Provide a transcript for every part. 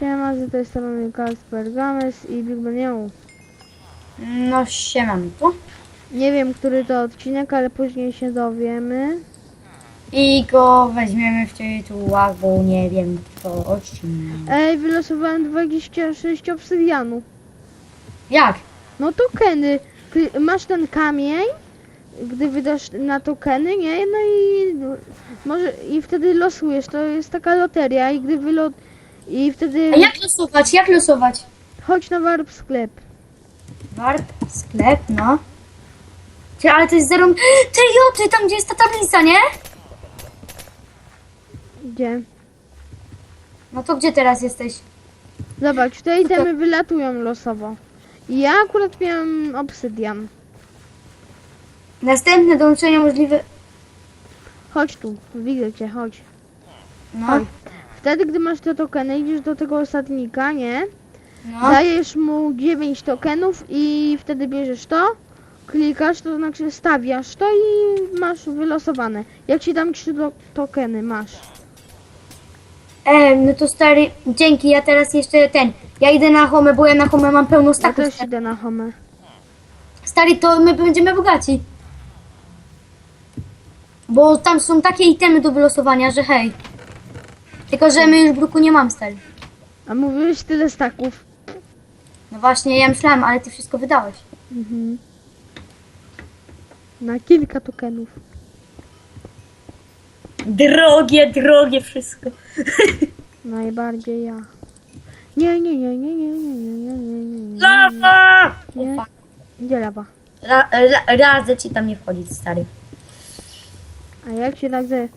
Siema, z tej strony Kasper Games i Big Ben Yo. No siemam tu. Nie wiem, który to odcinek, ale później się dowiemy. I go weźmiemy w tytułach, bo nie wiem co odcinek. Ej, wylosowałem 26 obsydianu. Jak? No tokeny. Kli- Masz ten kamień, gdy wydasz na tokeny, nie? No i może i wtedy losujesz. To jest taka loteria i gdy wylot... I wtedy A jak losować? Jak losować? chodź na warp sklep. Warp, sklep, no. Ty, ale to jest zero... Ty, jo, ty tam gdzie jest ta tablica, nie? Gdzie? No to gdzie teraz jesteś? Zobacz, te itemy wylatują losowo. I ja akurat miałem obsydian. Następne dołączenie możliwe... Chodź tu, widzę cię, chodź. No, Chodź. Wtedy, gdy masz te tokeny, idziesz do tego osadnika, nie? no. Dajesz mu 9 tokenów i wtedy bierzesz to, klikasz, to znaczy stawiasz to i masz wylosowane. Jak ci dam 3 do- tokeny, masz. E, no to stary, dzięki, ja teraz jeszcze ten... Ja idę na home, bo ja na home mam pełno Ja staków. też idę na home. Stary, to my będziemy bogaci. Bo tam są takie itemy do wylosowania, że hej. Tylko, że my już bruku nie mam, stary. A mówiłeś tyle staków. No właśnie, ja myślałem, ale ty wszystko wydałeś. Mhm. Na kilka tokenów. Drogie, drogie wszystko. Najbardziej ja. Nie, nie, nie, nie, nie, nie, nie, nie, nie, nie, nie. Lawa! Nie. Gdzie lawa? Ra, ra, radzę ci tam nie wchodzić, stary. A jak się tak ze...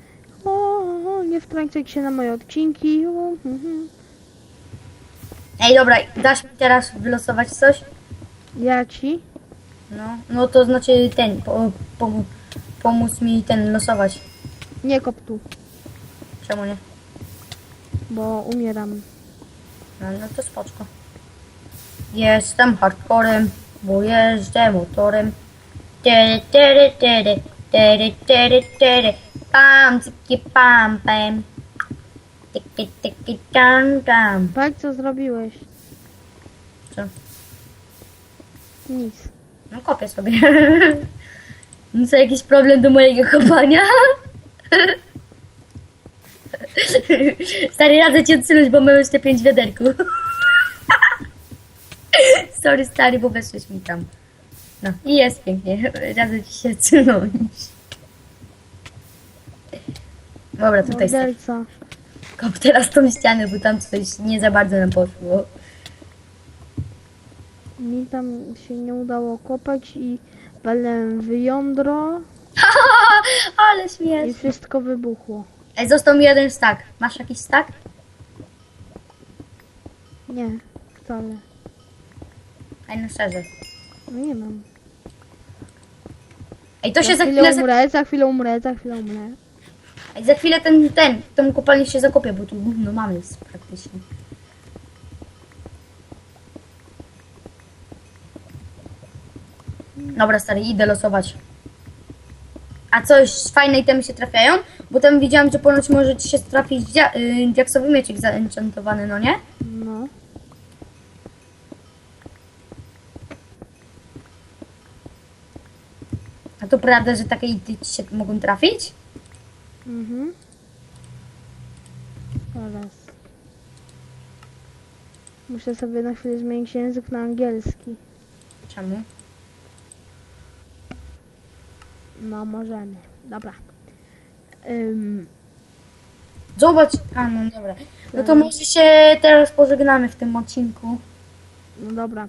Nie wtrącaj się na moje odcinki. Mhm. Ej, dobra, dasz mi teraz wylosować coś? Ja ci? No, no to znaczy ten, po, pomó- pomóc mi ten losować. Nie kop tu, Czemu nie? bo umieram. No, no to spoczko. Jestem hardcorem, bo jeżdżę motorem. Tere, tere, tere, tere, tere, tere. Pam, cyki, pam, pam. Tyki, tyki, tam, tam. Patrz co zrobiłeś. Co? Nic. No kopię sobie. No co, jakiś problem do mojego kopania? Stary, radzę ci odsunąć, bo mam jeszcze pięć wiaderku. Sorry, stary, bo weszłeś mi tam. No i jest pięknie. Radzę ci się odsunąć. Dobra, tutaj stary. Morderca. Kop teraz tą ścianę, bo tam coś nie za bardzo nam poszło. Mi tam się nie udało kopać i walem w jądro Ale i śmieszne. wszystko wybuchło. Ej, został mi jeden stack. Masz jakiś stack? Nie, wcale. Ej, no szczerze. No nie mam. Ej, to się za chwilę chwilę... Za... umrę, za chwilę umrę, za chwilę umrę. Ej, za chwilę ten, ten, tą kopalnię się zakopie, bo tu gówno mamy jest praktycznie. Dobra, stary, idę losować. A coś fajne itemy się trafiają? Bo tam widziałam, że ponoć może ci się trafić y, diaksowy miecik zaenchantowany, no nie? No. A to prawda, że takie ity ci się mogą trafić? Mhm. Teraz. Muszę sobie na chwilę zmienić język na angielski. Czemu? No, możemy. Dobra. Ym, Zobacz. A, no dobra. No to może się teraz pożegnamy w tym odcinku. no dobra.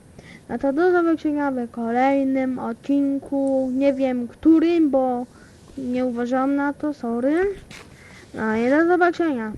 No to do zobaczenia w kolejnym odcinku. Nie wiem którym, bo nie uważam na to, sorry. No i do zobaczenia.